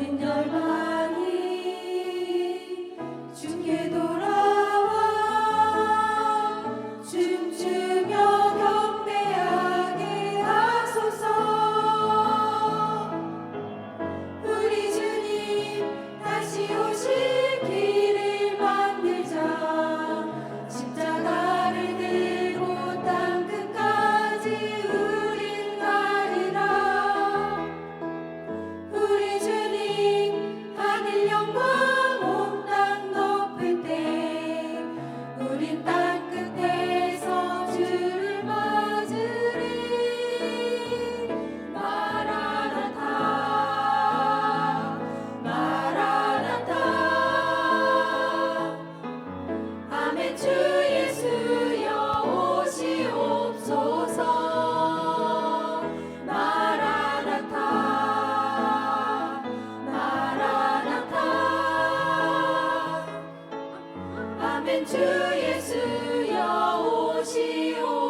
dinliyorlar. 아멘. 주 예수여 오시오.